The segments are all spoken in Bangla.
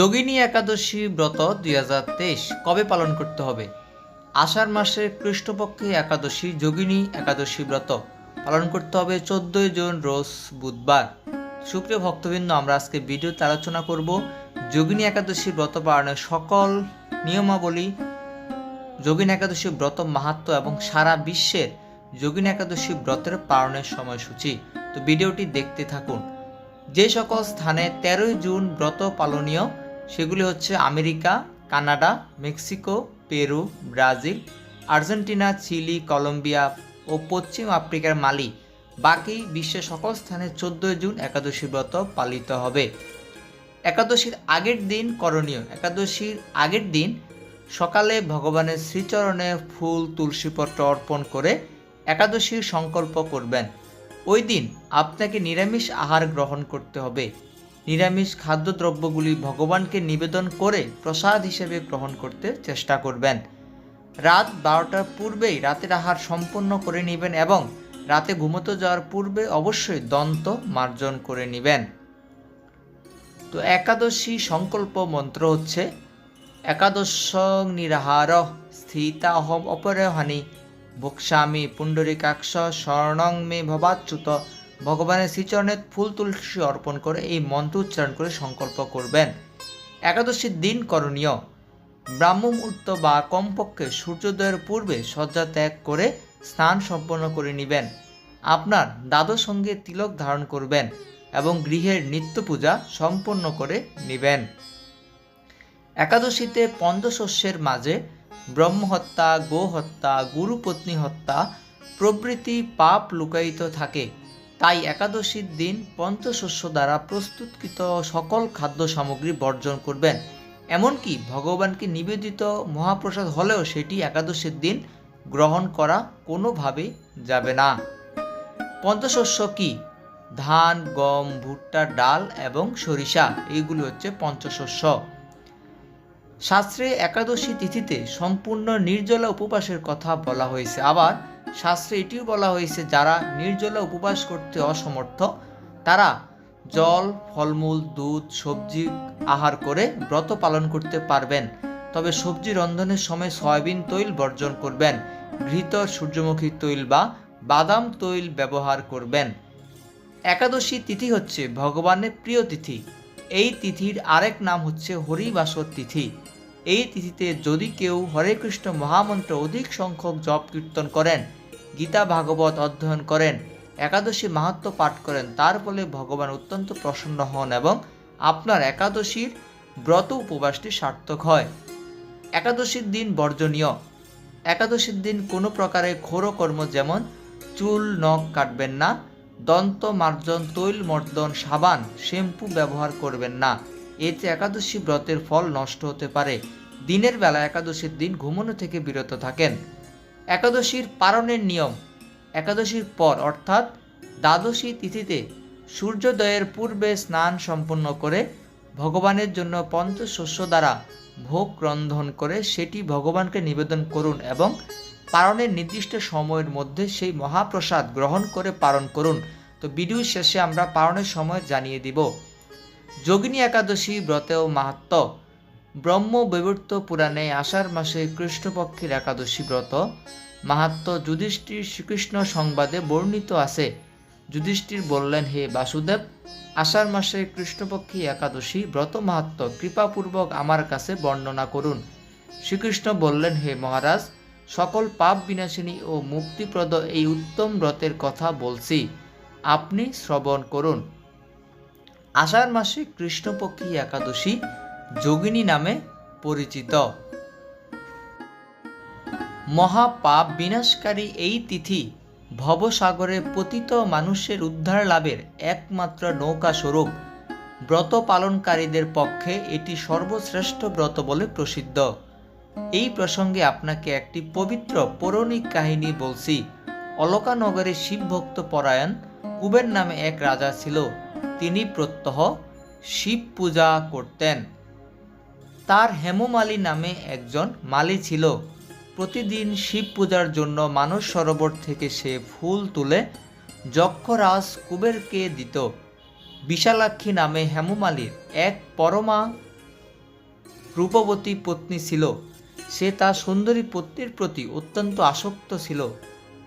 যোগিনী একাদশী ব্রত দুই হাজার তেইশ কবে পালন করতে হবে? আষাঢ় মাসের কৃষ্ণপক্ষে একাদশী, যোগিনী একাদশী ব্রত পালন করতে হবে চোদ্দই জুন রোজ বুধবার। সুপ্রিয় ভক্তবৃন্দ, আমরা আজকে ভিডিওতে আলোচনা করব যোগিনী একাদশী ব্রত পালনের সকল নিয়মাবলী, যোগিনী একাদশী ব্রত মাহাত্ম এবং সারা বিশ্বের যোগিনী একাদশী ব্রতের পালনের সময়সূচি। তো ভিডিওটি দেখতে থাকুন। যে সকল স্থানে তেরোই জুন ব্রত পালনীয় সেগুলি হচ্ছে America, Canada, Mexico, Peru, Brazil, Argentina, Chile, Colombia ও পশ্চিম আফ্রিকার মালি। বাকি বিশ্বের সকল স্থানে চোদ্দোই জুন একাদশী ব্রত পালিত হবে। একাদশীর আগের দিন করণীয়। একাদশীর আগের দিন সকালে ভগবানের শ্রীচরণে ফুল তুলসীপত্র অর্পণ করে একাদশীর সংকল্প করবেন। ওই দিন আপনাকে নিরামিষ আহার গ্রহণ করতে হবে। নিরামিষ খাদ্যদ্রব্যগুলি ভগবানকে নিবেদন করে প্রসাদ হিসেবে গ্রহণ করতে চেষ্টা করবেন। রাত বারোটার পূর্বেই রাতের আহার সম্পন্ন করে নেবেন এবং রাতে ঘুমোতে যাওয়ার পূর্বে অবশ্যই দন্ত মার্জন করে নেবেন। তো একাদশী সংকল্প মন্ত্র হচ্ছে, একাদশ নিরাহার স্থিতাহম অপরহানি ভোক্সামি পুণ্ডরিকাক্ষ স্বর্ণং মে ভবাচ্যুত ভগবানের শ্রীচরণে ফুল তুলসী অর্পণ করে এই মন্ত্র উচ্চারণ করে সংকল্প করবেন। একাদশীর দিন করণীয় ব্রাহ্ম বা কমপক্ষে সূর্যোদয়ের পূর্বে শয্যা ত্যাগ করে স্নান সম্পন্ন করে নেবেন। আপনার দাদর সঙ্গে তিলক ধারণ করবেন এবং গৃহের নিত্য পূজা সম্পন্ন করে নেবেন। একাদশীতে পঞ্চশস্যের মাঝে ব্রহ্মহত্যা, গোহত্যা, গুরুপত্নী হত্যা প্রভৃতি পাপ লুকায়িত থাকে। তাই একাদশীর দিন পঞ্চশস্য দ্বারা প্রস্তুতকৃত সকল খাদ্য সামগ্রী বর্জন করবেন। এমনকি ভগবানকে নিবেদিত মহাপ্রসাদ হলেও সেটি একাদশীর দিন গ্রহণ করা কোনোভাবেই যাবে না। পঞ্চশস্য কি? ধান, গম, ভুট্টা, ডাল এবং সরিষা, এইগুলি হচ্ছে পঞ্চশস্য। শাস্ত্রে একাদশী তিথিতে সম্পূর্ণ নির্জলা উপবাসের কথা বলা হয়েছে। আবার শাস্ত্রে এটিও বলা হয়েছে, যারা নির্জলা উপবাস করতে অসমর্থ, তারা জল, ফলমূল, দুধ, সবজি আহার করে ব্রত পালন করতে পারবেন। তবে সবজি রন্ধনের সময় সয়াবিন তৈল বর্জন করবেন, ঘৃত সূর্যমুখী তৈল বা বাদাম তৈল ব্যবহার করবেন। একাদশী তিথি হচ্ছে ভগবানের প্রিয় তিথি। এই তিথির আরেক নাম হচ্ছে হরিবাসর তিথি। এই তিথিতে যদি কেউ হরে কৃষ্ণ মহামন্ত্র অধিক সংখ্যক জপ কীর্তন করেন, গীতা ভাগবত অধ্যয়ন করেন, একাদশী মাহাত্ম পাঠ করেন, তার ফলে ভগবান অত্যন্ত প্রসন্ন হন এবং আপনার একাদশীর ব্রত উপবাসটি সার্থক হয়। একাদশীর দিন বর্জনীয়। একাদশীর দিন কোনো প্রকারে ঘোর কর্ম যেমন চুল, নখ কাটবেন না, দন্ত, মার্জন, তৈল, মর্দন, সাবান, শ্যাম্পু ব্যবহার করবেন না। এতে একাদশী ব্রতের ফল নষ্ট হতে পারে। দিনের বেলা একাদশীর দিন ঘুমানো থেকে বিরত থাকেন। একাদশীর পারণের নিয়ম। একাদশীর পর অর্থাৎ দ্বাদশী তিথিতে সূর্যোদয়ের পূর্বে স্নান সম্পন্ন করে ভগবানের জন্য পঞ্চশস্য দ্বারা ভোগ রন্ধন করে সেটি ভগবানকে নিবেদন করুন এবং পারণের নির্দিষ্ট সময়ের মধ্যে সেই মহাপ্রসাদ গ্রহণ করে পালন করুন। তো ভিডিও শেষে আমরা পালনের সময় জানিয়ে দিব। যোগিনী একাদশী ব্রতেও মাহাত্ম। ব্রহ্ম বৈবর্ত পুরাণে আষাঢ় মাসে কৃষ্ণপক্ষের একাদশী ব্রত। মাহাত্ম, যুধিষ্ঠির শ্রীকৃষ্ণ সংবাদে বর্ণিত আছে। যুধিষ্ঠির বললেন, হে বাসুদেব, আষাঢ় মাসে কৃষ্ণপক্ষী একাদশী ব্রত মাহাত্ম, কৃপাপূর্বক আমার কাছে বর্ণনা করুন। শ্রীকৃষ্ণ বললেন, হে মহারাজ, সকল পাপ বিনাশিনী ও মুক্তিপ্রদ এই উত্তম ব্রতের কথা বলছি। আপনি শ্রবণ করুন। আষাঢ় মাসে কৃষ্ণপক্ষী একাদশী যোগিনী নামে পরিচিত। মহাপাপ বিনাশকারী এই তিথি ভবসাগরে পতিত মানুষের উদ্ধার লাভের একমাত্র নৌকা স্বরূপ। ব্রত পালনকারীদের পক্ষে এটি সর্বশ্রেষ্ঠ ব্রত বলে প্রসিদ্ধ। এই প্রসঙ্গে আপনাকে একটি পবিত্র পৌরাণিক কাহিনী বলছি। অলকানগরে শিবভক্ত পরায়ণ কুবের নামে এক রাজা ছিল, তিনি প্রত্যহ শিব পূজা করতেন। তার হেমমালী নামে একজন মালি ছিল। প্রতিদিন শিব পূজার জন্য মানস সরোবর থেকে সে ফুল তুলে যক্ষরাজ কুবেরকে দিত। বিশালাক্ষী নামে হেমমালির এক পরমা রূপবতী পত্নী ছিল। সে তার সুন্দরী পত্নীর প্রতি অত্যন্ত আসক্ত ছিল।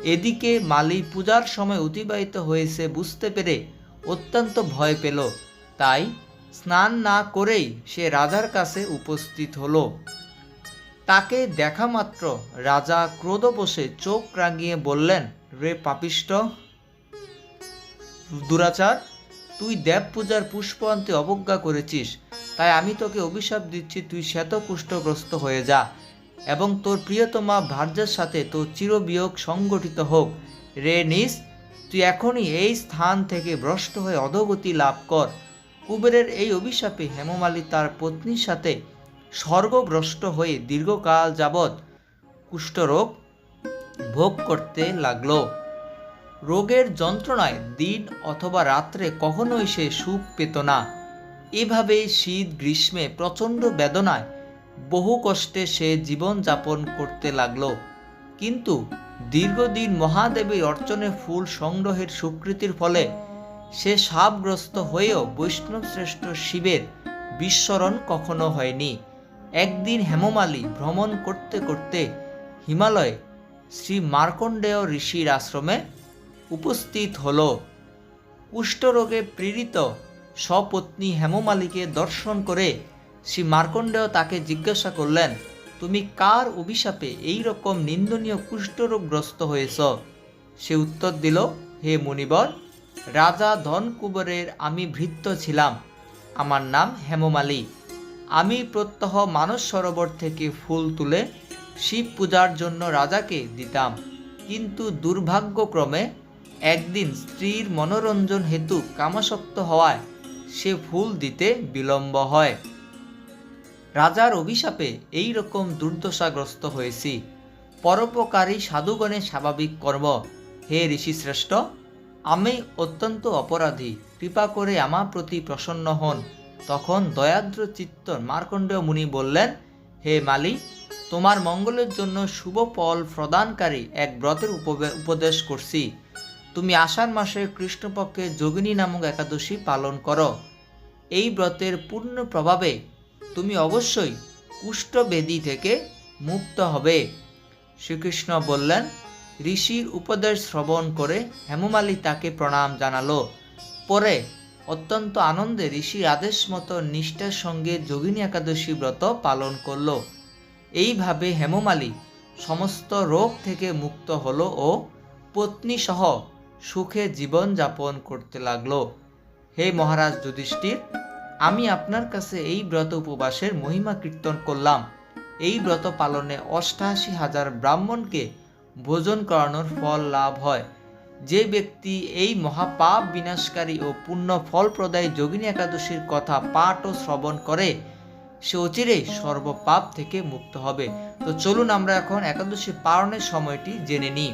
এদিকে মালি পূজার সময় অতিবাহিত হয়েছে বুঝতে পেরে অত্যন্ত ভয় পেল। তাই স্নান না করেই সে রাজার কাছে উপস্থিত হলো। তাকে দেখা মাত্র রাজা ক্রোধ বসে চোখ রাঙিয়ে বললেন, রে পাপিষ্ট, দুরাচার, তুই দেব পূজার পুষ্প আনতে অবজ্ঞা করেছিস, তাই আমি তোকে অভিশাপ দিচ্ছি, তুই শ্বেতকুষ্ঠগ্রস্ত হয়ে যা। এবং তোর প্রিয়তমা ভার্যের সাথে তোর চিরবিয়োগ সংগঠিত হোক। রে নিস, তুই এখনই এই স্থান থেকে ভ্রষ্ট হয়ে অধগতি লাভ কর। কুবেরের এই অভিশাপে হেমমালী তার পত্নীর সাথে স্বর্গভ্রষ্ট হয়ে দীর্ঘকাল যাবৎ কুষ্ঠরোগ ভোগ করতে লাগল। রোগের যন্ত্রণায় দিন অথবা রাত্রে কখনোই সে সুখ পেত না। এভাবে শীত, গ্রীষ্মে প্রচণ্ড বেদনায় বহু কষ্টে সে জীবনযাপন করতে লাগল। কিন্তু দীর্ঘদিন মহাদেবী অর্চনে ফুল সংগ্রহের স্বীকৃতির ফলে সে সাপগ্রস্ত হয়েও বৈষ্ণব শ্রেষ্ঠ শিবের বিস্মরণ কখনো হয়নি। একদিন হেমমালী ভ্রমণ করতে করতে হিমালয়ে শ্রী মার্কণ্ডেয় ঋষির আশ্রমে উপস্থিত হল। কুষ্ঠরোগে প্রেরিত সপত্নী হেমমালীকে দর্শন করে শ্রী মার্কণ্ডেয় তাকে জিজ্ঞাসা করলেন, তুমি কার অভিশাপে এই রকম নিন্দনীয় কুষ্ঠরোগগ্রস্ত হয়েছ? সে উত্তর দিল, হে মুনিবর, রাজা ধনকুবরের আমি ভৃত্য ছিলাম। আমার নাম হেমমালী। আমি প্রত্যহ মানস সরোবর থেকে ফুল তুলে শিব পূজার জন্য রাজাকে দিতাম। কিন্তু দুর্ভাগ্যক্রমে একদিন স্ত্রীর মনোরঞ্জন হেতু কামাসক্ত হওয়ায় সে ফুল দিতে বিলম্ব হয়। রাজার অভিশাপে এই রকম দুর্দশাগ্রস্ত হয়েছি। পরোপকারী সাধুগণের স্বাভাবিক কর্ম। হে ঋষিশ্রেষ্ঠ, আমি অত্যন্ত অপরাধী। কৃপা করে আমার প্রতি প্রসন্ন হন। তখন দয়াদ্র চিত্ত মার্কণ্ডেয় মুনি বললেন, হে মালি তোমার মঙ্গলের জন্য শুভ ফল প্রদানকারী এক ব্রতের উপদেশ করছি। তুমি আষাঢ় মাসে কৃষ্ণপক্ষে যোগিনী নামক একাদশী পালন করো। এই ব্রতের পূর্ণ প্রভাবে তুমি অবশ্যই কুষ্ঠবেদী থেকে মুক্ত হবে। শ্রীকৃষ্ণ বললেন, ঋষির উপদেশ শ্রবণ করে হেমমালী তাকে প্রণাম জানালো। পরে অত্যন্ত আনন্দে ঋষির আদেশ মতো নিষ্ঠার সঙ্গে যোগিনী একাদশী ব্রত পালন করল। এইভাবে হেমমালী সমস্ত রোগ থেকে মুক্ত হলো ও পত্নী সহ সুখে জীবন যাপন করতে লাগল। হে মহারাজ যুধিষ্ঠির আমি আপনার কাছে এই ব্রত উপবাসের মহিমা কীর্তন করলাম। এই ব্রত পালনে অষ্টাশি হাজার ব্রাহ্মণকে ভোজন করানোর ফল লাভ হয়। যে ব্যক্তি এই মহাপাপ বিনাশকারী ও পুণ্য ফলপ্রদায়ী যোগিনী একাদশীর কথা পাঠ ও শ্রবণ করে, সে অচিরেই সর্বপাপ থেকে মুক্ত হবে। তো চলুন আমরা এখন একাদশী পালনের সময়টি জেনে নিই।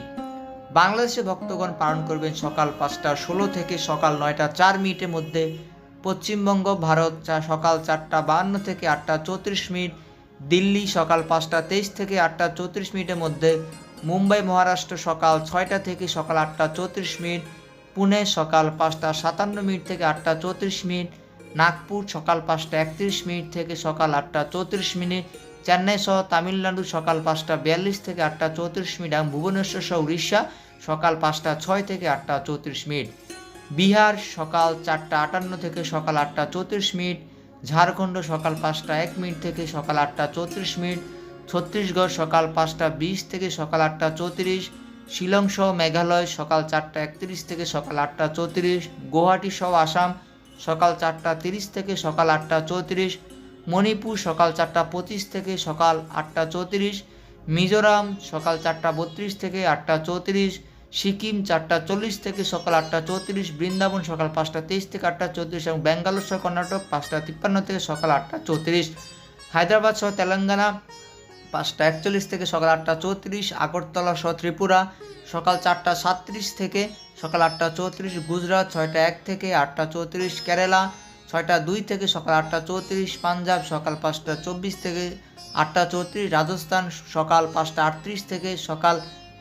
বাংলাদেশে ভক্তগণ পালন করবেন সকাল পাঁচটা ষোলো থেকে সকাল নয়টা চার মিনিটের মধ্যে। পশ্চিমবঙ্গ, ভারত চা- সকাল চারটা বাহান্ন থেকে আটটা চৌত্রিশ মিনিট, দিল্লি সকাল পাঁচটা তেইশ থেকে আটটা চৌত্রিশ মিনিটের মধ্যে, মুম্বাই, মহারাষ্ট্র সকাল ছয়টা থেকে সকাল আটটা চৌত্রিশ মিনিট, পুনে সকাল পাঁচটা সাতান্ন মিনিট থেকে আটটা চৌত্রিশ মিনিট, নাগপুর সকাল পাঁচটা একত্রিশ মিনিট থেকে সকাল আটটা চৌত্রিশ মিনিট, চেন্নাই সহ তামিলনাড়ু সকাল পাঁচটা বিয়াল্লিশ থেকে আটটা চৌত্রিশ মিনিট এবং ভুবনেশ্বর সহ উড়িষ্যা সকাল পাঁচটা ছয় থেকে আটটা চৌত্রিশ মিনিট। বিহার সকাল চারটা আটান্ন থেকে সকাল আটটা চৌত্রিশ মিনিট, ঝাড়খণ্ড সকাল পাঁচটা এক মিনিট থেকে সকাল আটটা চৌত্রিশ মিনিট, ছত্তিশগড় সকাল পাঁচটা বিশ থেকে সকাল আটটা চৌত্রিশ, শিলং সহ মেঘালয় সকাল চারটা একত্রিশ থেকে সকাল আটটা চৌত্রিশ, গুয়াহাটি সহ আসাম সকাল চারটা তিরিশ থেকে সকাল আটটা চৌত্রিশ, মণিপুর সকাল চারটা পঁচিশ থেকে সকাল আটটা চৌত্রিশ, মিজোরাম সকাল চারটা বত্রিশ থেকে আটটা চৌত্রিশ সিকিম চারটা চল্লিশ থেকে সকাল আটটা চৌত্রিশ, বৃন্দাবন সকাল পাঁচটা তেইশ থেকে আটটা চৌত্রিশ এবং ব্যাঙ্গালোর সহ কর্ণাটক পাঁচটা তিপ্পান্ন থেকে সকাল আটটা চৌত্রিশ। হায়দ্রাবাদ সহ তেলেঙ্গানা পাঁচটা একচল্লিশ থেকে সকাল আটটা চৌত্রিশ, আগরতলা সহ ত্রিপুরা সকাল চারটা সাতত্রিশ থেকে সকাল আটটা চৌত্রিশ, গুজরাট ছয়টা এক থেকে আটটা চৌত্রিশ, কেরালা ছয়টা দুই থেকে সকাল আটটা চৌত্রিশ, পাঞ্জাব সকাল পাঁচটা চব্বিশ থেকে আটটা চৌত্রিশ, রাজস্থান সকাল পাঁচটা আটত্রিশ থেকে সকাল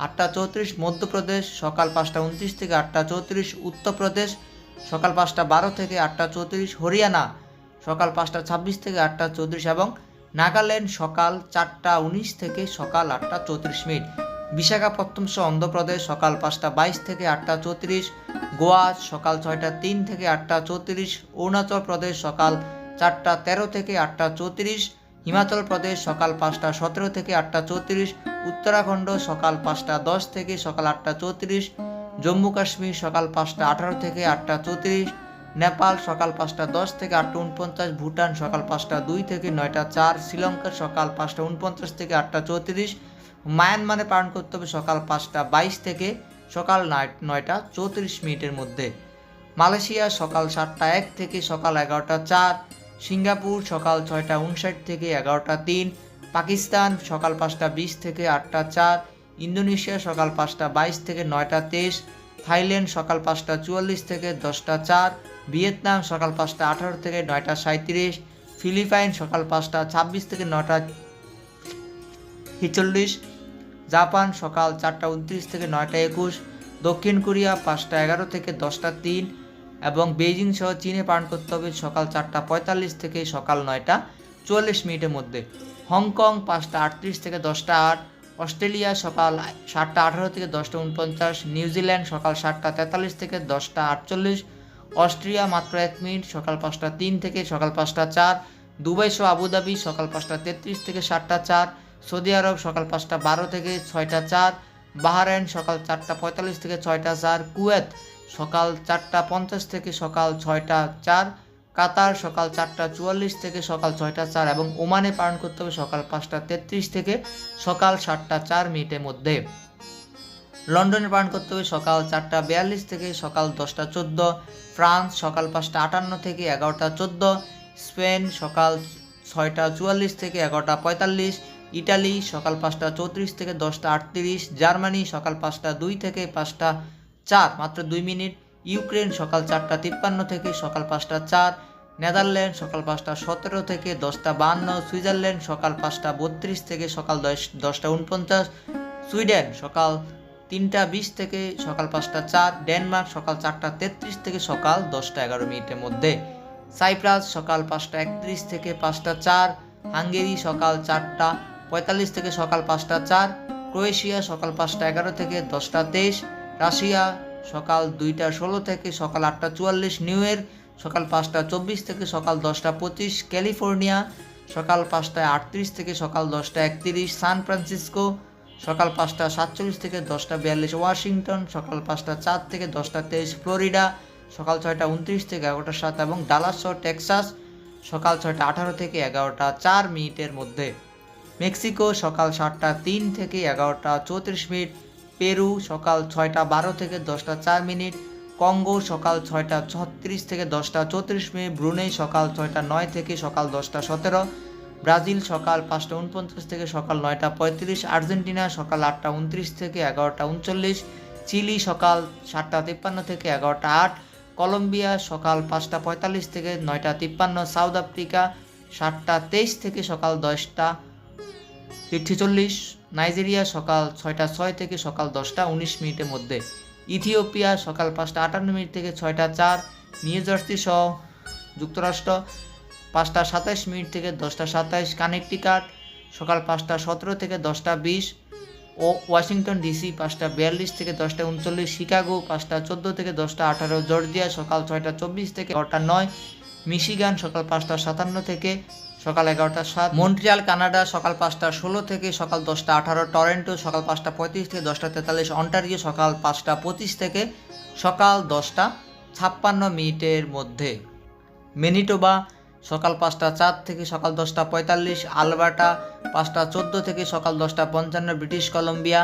আটটা চৌত্রিশ মধ্যপ্রদেশ, সকাল পাঁচটা উনত্রিশ থেকে আটটা চৌত্রিশ উত্তরপ্রদেশ, সকাল পাঁচটা বারো থেকে আটটা চৌত্রিশ হরিয়ানা, সকাল পাঁচটা ছাব্বিশ থেকে আটটা চৌত্রিশ এবং নাগাল্যান্ড সকাল চারটা উনিশ থেকে সকাল আটটা চৌত্রিশ মিনিট। বিশাখাপত্তনম সহ অন্ধ্রপ্রদেশ সকাল পাঁচটা বাইশ থেকে আটটা চৌত্রিশ, গোয়া সকাল ছয়টা তিন থেকে আটটা চৌত্রিশ, অরুণাচল প্রদেশ সকাল চারটা তেরো থেকে আটটা চৌত্রিশ, হিমাচল প্রদেশ সকাল পাঁচটা সতেরো থেকে আটটা চৌত্রিশ উত্তরাখণ্ড সকাল পাঁচটা দশ থেকে সকাল আটটা চৌত্রিশ, জম্মু কাশ্মীর সকাল পাঁচটা আঠারো থেকে আটটা চৌত্রিশ, নেপাল সকাল পাঁচটা দশ থেকে আটটা উনপঞ্চাশ ভুটান সকাল পাঁচটা দুই থেকে নয়টা চার, শ্রীলঙ্কা সকাল পাঁচটা উনপঞ্চাশ থেকে আটটা চৌত্রিশ, মায়ানমারে পালন করতে হবে সকাল পাঁচটা বাইশ থেকে সকাল নয় নয়টা চৌত্রিশ মিনিটের মধ্যে। মালয়েশিয়া সকাল সাতটা এক থেকে সকাল এগারোটা চার, সিঙ্গাপুর সকাল ছয়টা উনষাট থেকে এগারোটা তিন পাকিস্তান সকাল পাঁচটা বিশ থেকে আটটা চার, ইন্দোনেশিয়া সকাল পাঁচটা বাইশ থেকে নয়টা তেইশ, থাইল্যান্ড সকাল পাঁচটা চুয়াল্লিশ থেকে দশটা চার, ভিয়েতনাম সকাল পাঁচটা আঠারো থেকে নয়টা সাঁত্রিশ ফিলিপাইন সকাল পাঁচটা ছাব্বিশ থেকে নয়টা ছেচল্লিশ, জাপান সকাল চারটা উনত্রিশ থেকে নয়টা একুশ, দক্ষিণ কোরিয়া পাঁচটা এগারো থেকে দশটা তিন এবং বেইজিং সহ চীনে পালন করতে হবে সকাল চারটা পঁয়তাল্লিশ থেকে সকাল নয়টা চুয়াল্লিশ মিনিটের মধ্যে। হংকং পাঁচটা আটত্রিশ থেকে দশটা আট, অস্ট্রেলিয়া সকাল সাতটা আঠারো থেকে দশটা উনপঞ্চাশ নিউজিল্যান্ড সকাল সাতটা তেতাল্লিশ থেকে দশটা আটচল্লিশ, অস্ট্রিয়া মাত্র এক মিনিট সকাল পাঁচটা তিন থেকে সকাল পাঁচটা চার, দুবাই সহ আবুধাবি সকাল পাঁচটা তেত্রিশ থেকে সাতটা চার, সৌদি আরব সকাল পাঁচটা বারো থেকে ছয়টা চার, বাহারাইন সকাল চারটা পঁয়তাল্লিশ থেকে ছয়টা চার, কুয়েত সকাল চারটা পঞ্চাশ থেকে সকাল ছয়টা চার কাতার সকাল চারটা চুয়াল্লিশ থেকে সকাল ছয়টা চার এবং ওমানে পালন করতে হবে সকাল পাঁচটা তেত্রিশ থেকে সকাল সাতটা চার মিনিটের মধ্যে। লন্ডনে পালন করতে হবে সকাল চারটা বিয়াল্লিশ থেকে সকাল দশটা চোদ্দ, ফ্রান্স সকাল পাঁচটা আটান্ন থেকে এগারোটা চোদ্দ, স্পেন সকাল ছয়টা চুয়াল্লিশ থেকে এগারোটা পঁয়তাল্লিশ, ইটালি সকাল পাঁচটা চৌত্রিশ থেকে দশটা আটত্রিশ, জার্মানি সকাল পাঁচটা দুই থেকে পাঁচটা চার, মাত্র দুই মিনিট, ইউক্রেন সকাল চারটা তিপ্পান্ন থেকে সকাল পাঁচটা চার নেদারল্যান্ড সকাল পাঁচটা সতেরো থেকে দশটা বান্ন, সুইজারল্যান্ড সকাল পাঁচটা বত্রিশ থেকে সকাল দশ দশটা উনপঞ্চাশ সুইডেন সকাল তিনটা বিশ থেকে সকাল পাঁচটা চার, ডেনমার্ক সকাল চারটা তেত্রিশ থেকে সকাল দশটা এগারো মিনিটের মধ্যে। সাইপ্রাস সকাল পাঁচটা একত্রিশ থেকে পাঁচটা চার, হাঙ্গেরি সকাল চারটা পঁয়তাল্লিশ থেকে সকাল পাঁচটা চার, ক্রোয়েশিয়া সকাল পাঁচটা এগারো থেকে দশটা তেইশ, রাশিয়া সকাল দুইটা ষোলো থেকে সকাল আটটা চুয়াল্লিশ নিউ ইয়র্ক সকাল পাঁচটা চব্বিশ থেকে সকাল দশটা পঁচিশ, ক্যালিফোর্নিয়া সকাল পাঁচটায় আটত্রিশ থেকে সকাল দশটা একত্রিশ, সান ফ্রান্সিসকো সকাল পাঁচটা সাতচল্লিশ থেকে দশটা বিয়াল্লিশ, ওয়াশিংটন সকাল পাঁচটা চার থেকে দশটা তেইশ, ফ্লোরিডা সকাল ছয়টা উনত্রিশ থেকে এগারোটা সাত এবং ডালাস শহর টেক্সাস সকাল ছয়টা আঠারো থেকে এগারোটা চার মিনিটের মধ্যে। মেক্সিকো সকাল সাতটা তিন থেকে এগারোটা চৌত্রিশ মিনিট। পেরু সকাল ছয়টা বারো থেকে দশটা চার মিনিট। কঙ্গো সকাল ছয়টা ছত্রিশ থেকে দশটা চৌত্রিশ মিনিট, ব্রুনেই সকাল ছয়টা নয় থেকে সকাল দশটা সতেরো, ব্রাজিল সকাল পাঁচটা উনপঞ্চাশ থেকে সকাল নয়টা পঁয়ত্রিশ, আর্জেন্টিনা সকাল আটটা উনত্রিশ থেকে এগারোটা উনচল্লিশ, চিলি সকাল সাতটা তিপ্পান্ন থেকে এগারোটা আট, কলম্বিয়া সকাল পাঁচটা পঁয়তাল্লিশ থেকে নয়টা তিপ্পান্ন, সাউথ আফ্রিকা সাতটা তেইশ থেকে সকাল দশটা ছেচল্লিশ নাইজেরিয়া সকাল ছয়টা ছয় থেকে সকাল দশটা উনিশ মিনিটের মধ্যে। ইথিওপিয়া, সকাল পাঁচটা আটান্ন মিনিট থেকে ছয়টা চার, নিউ জার্সি সহ যুক্তরাষ্ট্র পাঁচটা সাতাইশ মিনিট থেকে দশটা সাতাইশ, কানেকটিকাট সকাল পাঁচটা সতেরো থেকে দশটা বিশ, ও ওয়াশিংটন ডিসি পাঁচটা বিয়াল্লিশ থেকে দশটা উনচল্লিশ, শিকাগো পাঁচটা চোদ্দ থেকে দশটা আঠারো, জর্জিয়া সকাল ছয়টা চব্বিশ থেকে নয়, মিশিগান সকাল পাঁচটা সাতান্ন থেকে সকাল এগারোটা সাত। মন্ট্রিয়াল, কানাডা, সকাল পাঁচটা ষোলো থেকে সকাল দশটা আঠারো। টরেন্টো, সকাল পাঁচটা পঁয়ত্রিশ থেকে দশটা তেতাল্লিশ। অন্টারিও, সকাল পাঁচটা পঁচিশ থেকে সকাল দশটা ছাপ্পান্ন মিনিটের মধ্যে। মেনিটোবা, সকাল পাঁচটা চার থেকে সকাল দশটা পঁয়তাল্লিশ। আলবার্টা, পাঁচটা চোদ্দ থেকে সকাল দশটা পঞ্চান্ন। ব্রিটিশ কলম্বিয়া,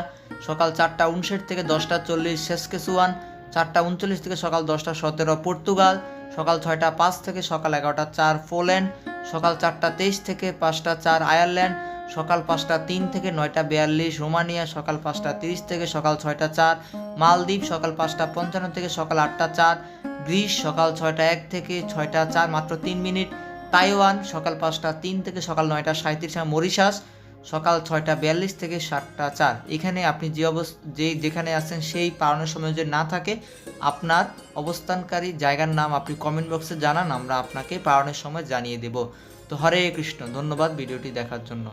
সকাল চারটা উনষাট থেকে দশটা চল্লিশ। সেসকেসুয়ান, চারটা উনচল্লিশ থেকে সকাল দশটা সতেরো। পর্তুগাল, সকাল ছয়টা পাঁচ থেকে সকাল এগারোটা চার। পোল্যান্ড সকাল চারটা তেইশ থেকে পাঁচটা চার আয়ারল্যান্ড, সকাল পাঁচটা তিন থেকে নয়টা বিয়াল্লিশ, রোমানিয়া সকাল পাঁচটা তিরিশ থেকে সকাল ছয়টা চার, মালদ্বীপ সকাল পাঁচটা পঞ্চান্ন থেকে সকাল আটটা চার, গ্রিস সকাল ছয়টা এক থেকে ছয়টা চার মাত্র তিন মিনিট, তাইওয়ান সকাল পাঁচটা তিন থেকে সকাল নয়টা সাঁত্রিশ মরিশাস সকাল ছয়টা বিয়াল্লিশ থেকে সাতটা চার। এখানে আপনি যে অবস্থা যে যেখানে আছেন সেই পালনের সময় যদি না থাকে, আপনার অবস্থানকারী জায়গার নাম আপনি কমেন্ট বক্সে জানান, আমরা আপনাকে পালনের সময় জানিয়ে দেব। তো হরে কৃষ্ণ, ধন্যবাদ ভিডিওটি দেখার জন্য।